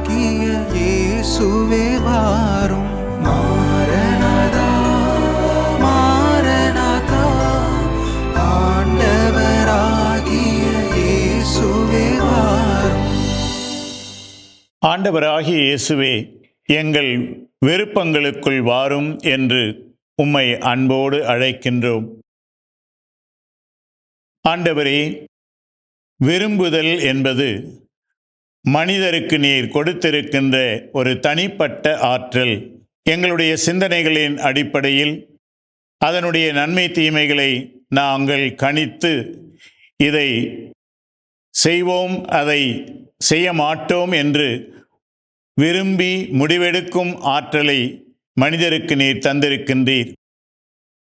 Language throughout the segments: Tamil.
ஆகிய இயேசுவே வாரும். ஆண்டவராகிய இயேசுவே எங்கள் விருப்பங்களுக்குள் வாரும் என்று உம்மை அன்போடு அழைக்கின்றோம். ஆண்டவரே விரும்புதல் என்பது மனிதருக்கு நீர் கொடுத்திருக்கின்ற ஒரு தனிப்பட்ட ஆற்றல் எங்களுடைய சிந்தனைகளின் அடிப்படையில் அதனுடைய நன்மை தீமைகளை நாங்கள் கணித்து இதை செய்வோம் அதை செய்ய மாட்டோம் என்று விரும்பி முடிவெடுக்கும் ஆற்றலை மனிதருக்கு நீர் தந்திருக்கின்றீர்.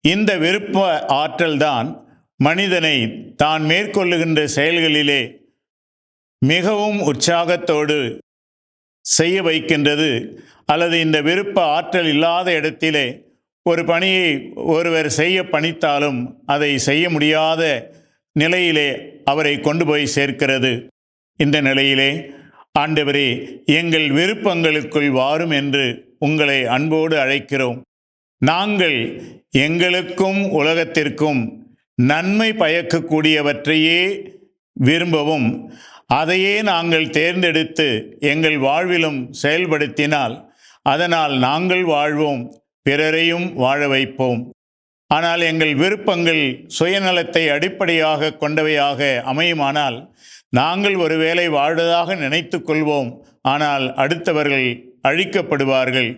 இந்த விருப்ப ஆற்றல்தான் மனிதனை தான் மேற்கொள்ளுகின்ற செயல்களிலே மிகவும் உற்சாகத்தோடு செய்ய வைக்கின்றது. அல்லது இந்த விருப்ப ஆற்றல் இல்லாத இடத்திலே ஒரு பணியை ஒருவர் செய்ய பணித்தாலும் அதை செய்ய முடியாத நிலையிலே அவரை கொண்டு போய் சேர்க்கிறது. இந்த நிலையிலே ஆண்டவரே எங்கள் விருப்பங்களுக்குள் வாரும் என்று உங்களை அன்போடு அழைக்கிறோம். நாங்கள் எங்களுக்கும் உலகத்திற்கும் நன்மை பயக்கக்கூடியவற்றையே விரும்பவும் அதையே நாங்கள் தேர்ந்தெடுத்து எங்கள் வாழ்விலும் செயல்படுத்தினால் அதனால் நாங்கள் வாழ்வோம் பிறரையும் வாழ வைப்போம். ஆனால் எங்கள் விருப்பங்கள் சுயநலத்தை அடிப்படையாக கொண்டவையாக அமையுமானால் நாங்கள் ஒருவேளை வாழ்வதாக நினைத்து கொள்வோம் ஆனால் அடுத்தவர்கள் அழிக்கப்படுவார்கள்.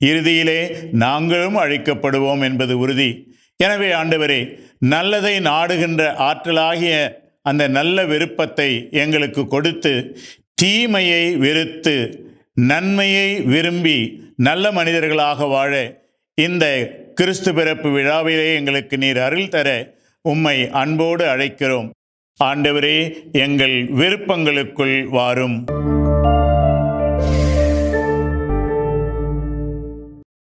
இறுதியிலே நாங்களும் அழிக்கப்படுவோம் என்பது உறுதி. எனவே ஆண்டவரே நல்லதை நாடுகின்ற ஆற்றலாகிய அந்த நல்ல விருப்பத்தை எங்களுக்கு கொடுத்து தீமையை வெறுத்து நன்மையை விரும்பி நல்ல மனிதர்களாக வாழ இந்த கிறிஸ்து பிறப்பு விழாவிலே எங்களுக்கு நீர் அருள் தர உம்மை அன்போடு அழைக்கிறோம். ஆண்டவரே எங்கள் விருப்பங்களுக்குள் வாரும்.